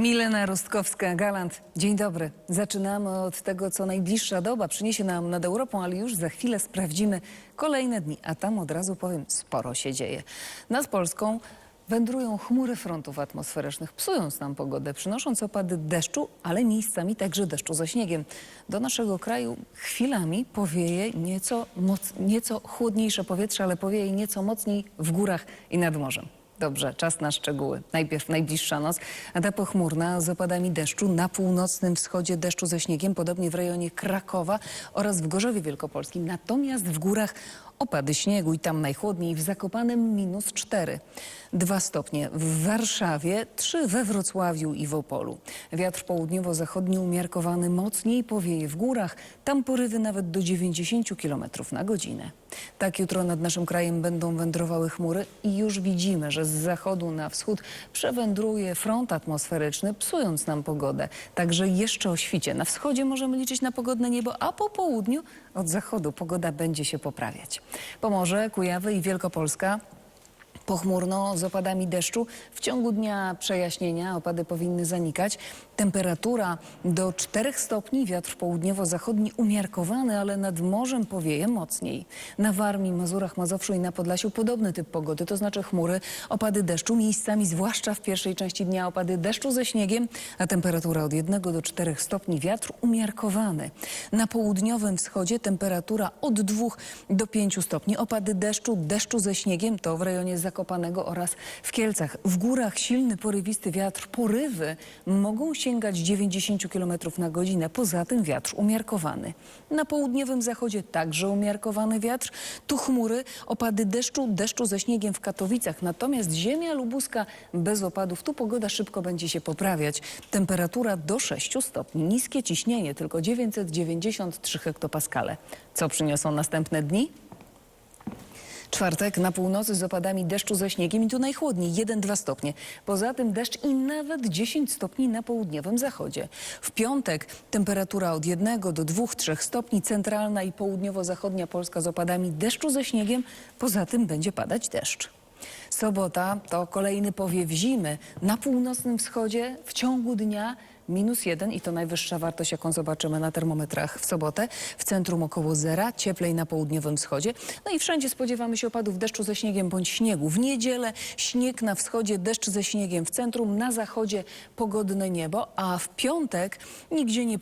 Milena Rostkowska-Galant, dzień dobry. Zaczynamy od tego, co najbliższa doba przyniesie nam nad Europą, ale już za chwilę sprawdzimy kolejne dni, a tam od razu powiem, sporo się dzieje. Nad Polską wędrują chmury frontów atmosferycznych, psując nam pogodę, przynosząc opady deszczu, ale miejscami także deszczu ze śniegiem. Do naszego kraju chwilami powieje nieco, moc, nieco chłodniejsze powietrze, ale powieje nieco mocniej w górach i nad morzem. Dobrze, czas na szczegóły. Najpierw najbliższa noc, ta pochmurna z opadami deszczu na północnym wschodzie deszczu ze śniegiem, podobnie w rejonie Krakowa oraz w Gorzowie Wielkopolskim. Natomiast w górach opady śniegu i tam najchłodniej w Zakopanem minus 4. 2 stopnie w Warszawie, 3 we Wrocławiu i w Opolu. Wiatr południowo-zachodni umiarkowany mocniej powieje w górach, tam porywy nawet do 90 km na godzinę. Tak jutro nad naszym krajem będą wędrowały chmury i już widzimy, że z zachodu na wschód przewędruje front atmosferyczny, psując nam pogodę. Także jeszcze o świcie. Na wschodzie możemy liczyć na pogodne niebo, a po południu od zachodu pogoda będzie się poprawiać. Pomorze, Kujawy i Wielkopolska Pochmurno z opadami deszczu. W ciągu dnia przejaśnienia opady powinny zanikać. Temperatura do 4 stopni, wiatr południowo-zachodni umiarkowany, ale nad morzem powieje mocniej. Na Warmii, Mazurach, Mazowszu i na Podlasiu podobny typ pogody, to znaczy chmury, opady deszczu, miejscami zwłaszcza w pierwszej części dnia opady deszczu ze śniegiem, a temperatura od 1 do 4 stopni, wiatr umiarkowany. Na południowym wschodzie temperatura od 2 do 5 stopni, opady deszczu, deszczu ze śniegiem, to w rejonie Zakopanego oraz w Kielcach. W górach silny, porywisty wiatr, porywy mogą sięgać 90 km na godzinę. Poza tym wiatr umiarkowany. Na południowym zachodzie także umiarkowany wiatr. Tu chmury, opady deszczu, deszczu ze śniegiem w Katowicach. Natomiast ziemia lubuska bez opadów. Tu pogoda szybko będzie się poprawiać. Temperatura do 6 stopni. Niskie ciśnienie, tylko 993 hektopaskale. Co przyniosą następne dni? Czwartek na północy z opadami deszczu ze śniegiem i tu najchłodniej 1-2 stopnie. Poza tym deszcz i nawet 10 stopni na południowym zachodzie. W piątek temperatura od 1 do 2-3 stopni, centralna i południowo-zachodnia Polska z opadami deszczu ze śniegiem. Poza tym będzie padać deszcz. Sobota to kolejny powiew zimy. Na północnym wschodzie w ciągu dnia minus jeden i to najwyższa wartość, jaką zobaczymy na termometrach w sobotę. W centrum około zera, cieplej na południowym wschodzie. No i wszędzie spodziewamy się opadów deszczu ze śniegiem bądź śniegu. W niedzielę śnieg na wschodzie, deszcz ze śniegiem w centrum, na zachodzie pogodne niebo, a w piątek nigdzie nie